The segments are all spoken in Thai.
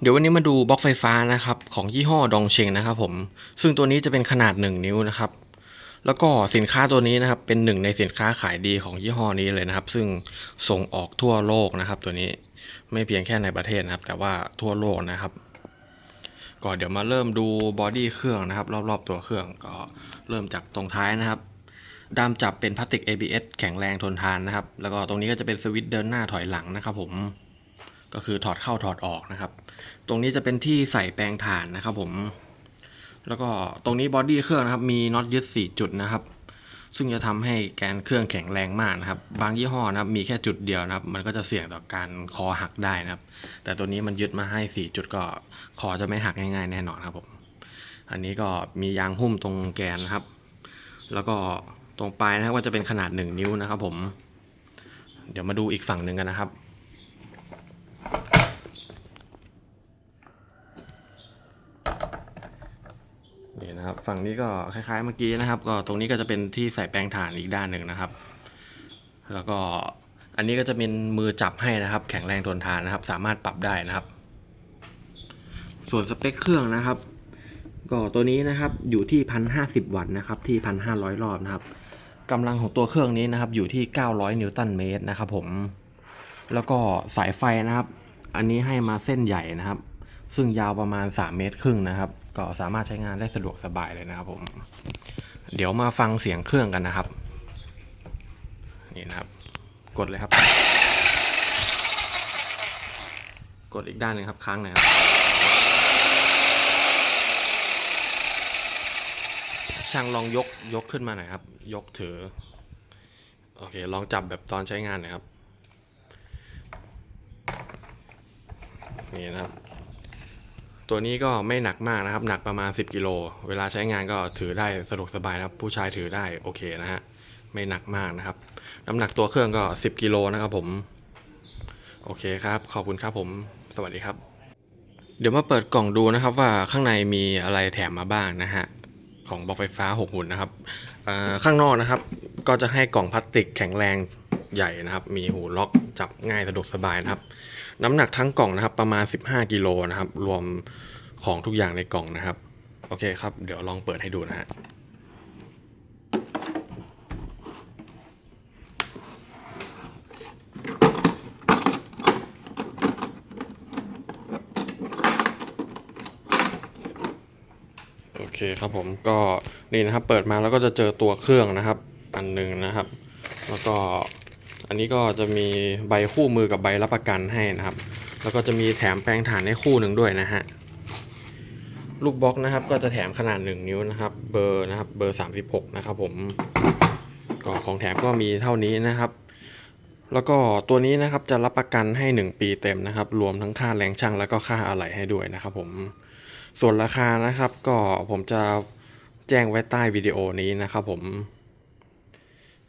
เดี๋ยววันนี้มาดูบล็อกไฟฟ้านะครับของยี่ห้อดองเชงนะครับผม ซึ่งตัวนี้จะเป็นขนาด 1 นิ้วนะครับ แล้วก็สินค้าตัวนี้นะครับเป็นหนึ่งในสินค้าขายดีของยี่ห้อนี้เลยนะครับ ซึ่งส่งออกทั่วโลกนะครับ ตัวนี้ไม่เพียงแค่ในประเทศนะครับ แต่ว่าทั่วโลกนะครับก็เดี๋ยวมาเริ่มดูบอดี้เครื่องนะครับ รอบๆตัวเครื่องก็เริ่มจากตรงท้ายนะครับด้ามจับเป็นพลาสติก ABS แข็งแรงทนทานนะครับ แล้วก็ตรงนี้ก็จะเป็นสวิตช์เดินหน้าถอยหลังนะครับผม ก็คือถอดเข้าถอดออกนะครับ ตรงนี้จะเป็นที่ใส่แปลงถ่านนะครับผมแล้วก็ตรงนี้บอดี้เครื่องนะครับมีน็อตยึด 4 จุดนะครับ ซึ่งจะทำให้แกนเครื่องแข็งแรงมากนะครับ บางยี่ห้อนะครับมีแค่จุดเดียวนะครับ มันก็จะเสี่ยงต่อการคอหักได้นะครับ แต่ตัวนี้มันยึดมาให้ 4 จุดก็คอจะไม่หักง่ายๆแน่นอนครับผมอันนี้ก็มียางหุ้มตรงแกนนะครับ แล้วก็ตรงปลายนะครับก็จะเป็นขนาด 1 นิ้วนะครับผม เดี๋ยวมาดูอีกฝั่งหนึ่งกันนะครับ นี่นะครับ ฝั่งนี้ก็คล้ายๆเมื่อกี้นะครับ ก็ตรงนี้ก็จะเป็นที่ใส่แปลงถ่านอีกด้านหนึ่งนะครับ แล้วก็อันนี้ก็จะเป็นมือจับให้นะครับ แข็งแรงทนทานนะครับ สามารถปรับได้นะครับ ส่วนสเปคเครื่องนะครับ ก็ตัวนี้นะครับอยู่ที่1,050วัตต์นะครับ ที่1,500รอบนะครับกำลังของตัวเครื่องนี้นะครับ อยู่ที่900นิวตันเมตรนะครับ ผม แล้วก็สายไฟนะครับ อันนี้ให้มาเส้นใหญ่นะครับ ซึ่งยาวประมาณ 3 เมตรครึ่งนะครับ ก็สามารถใช้งานได้สะดวกสบายเลยนะครับผม เดี๋ยวมาฟังเสียงเครื่องกันนะครับ นี่นะครับ กดเลยครับ กดอีกด้านหนึ่งครับค้างหน่อยครับช่างลองยกยกขึ้นมาหน่อยครับ ยกถือ โอเค ลองจับแบบตอนใช้งานหน่อยครับ นี่นะครับ ตัวนี้ก็ไม่หนักมากนะครับ หนักประมาณ 10กิโลเวลาใช้งานก็ถือได้สะดวกสบายนะครับ ผู้ชายถือได้โอเคนะฮะไม่หนักมากนะครับ น้ำหนักตัวเครื่องก็ 10กิโลนะครับผม โอเคครับ ขอบคุณครับผม สวัสดีครับ เดี๋ยวมาเปิดกล่องดูนะครับว่าข้างในมีอะไรแถมมาบ้างนะฮะของบล็อกไฟฟ้า 6 หุ่นนะครับอ่อข้างนอกนะครับ ก็จะให้กล่องพลาสติกแข็งแรง ใหญ่นะครับ มีหูล็อกจับง่ายสะดวกสบายนะครับ น้ำหนักทั้งกล่องนะครับประมาณ 15กิโลนะครับ รวมของทุกอย่างในกล่องนะครับ โอเคครับ เดี๋ยวลองเปิดให้ดูนะฮะโอเคครับผมก็นี่นะครับเปิดมาแล้วก็จะเจอตัวเครื่องนะครับ อันหนึ่งนะครับ แล้วก็ อันนี้ก็จะมีใบคู่มือกับใบรับประกันให้นะครับ แล้วก็จะมีแถมแปลงถ่านให้คู่หนึ่งด้วยนะฮะลูกบล็อกนะครับ ก็จะแถมขนาด 1 นิ้วนะครับ เบอร์นะครับเบอร์ 36 นะครับผมก็ของแถมก็มีเท่านี้นะครับ แล้วก็ตัวนี้นะครับจะรับประกันให้ 1 ปีเต็มนะครับ รวมทั้งค่าแรงช่างแล้วก็ค่าอะไหล่ให้ด้วยนะครับผมส่วนราคานะครับก็ผมจะแจ้งไว้ใต้วิดีโอนี้นะครับผม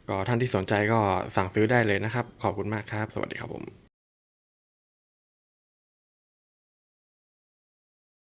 ก็ท่านที่สนใจก็สั่งซื้อได้เลยนะครับ ขอบคุณมากครับ สวัสดีครับผม